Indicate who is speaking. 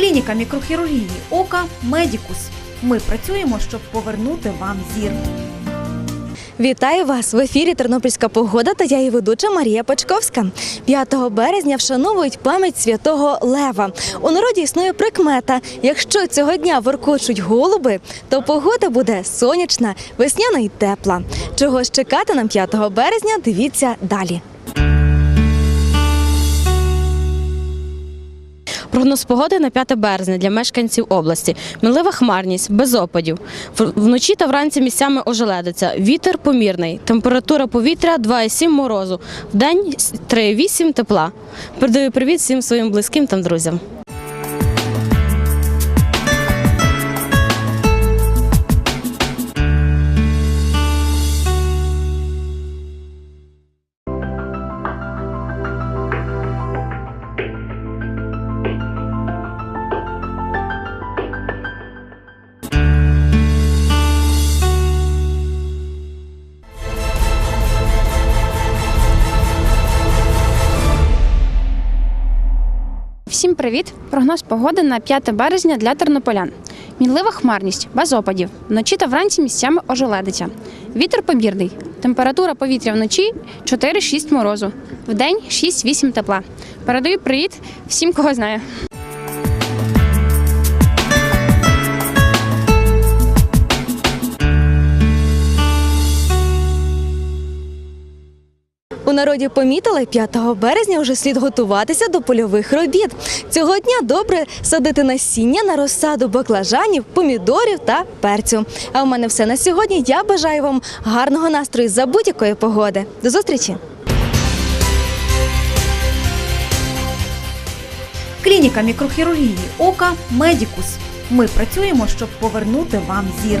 Speaker 1: Клініка мікрохірургії ока Медікус. Ми працюємо, щоб повернути вам зір.
Speaker 2: Вітаю вас в ефірі Тернопільська погода та я її ведуча Марія Пачковська. 5 березня вшановують пам'ять святого Лева. У народі існує прикмета. Якщо цього дня воркочуть голуби, то погода буде сонячна, весняна і тепла. Чого ж чекати нам 5 березня? Дивіться далі.
Speaker 3: Прогноз погоди на 5 березня для мешканців області. Мінлива хмарність, без опадів. Вночі та вранці місцями ожеледиться. Вітер помірний. Температура повітря 2,7 морозу. В день 3,8 тепла. Передаю привіт всім своїм близьким та друзям.
Speaker 4: Всім привіт! Прогноз погоди на 5 березня для тернополян. Мінлива хмарність, без опадів. Вночі та вранці місцями ожеледиться. Вітер помірний. Температура повітря вночі 4-6 морозу. Вдень 6-8 тепла. Передаю привіт всім, кого знаю.
Speaker 2: У народі помітили 5 березня вже слід готуватися до польових робіт. Цього дня добре садити насіння на розсаду баклажанів, помідорів та перцю. А у мене все на сьогодні. Я бажаю вам гарного настрою за будь-якої погоди. До зустрічі!
Speaker 1: Клініка мікрохірургії ока Медікус. Ми працюємо, щоб повернути вам зір.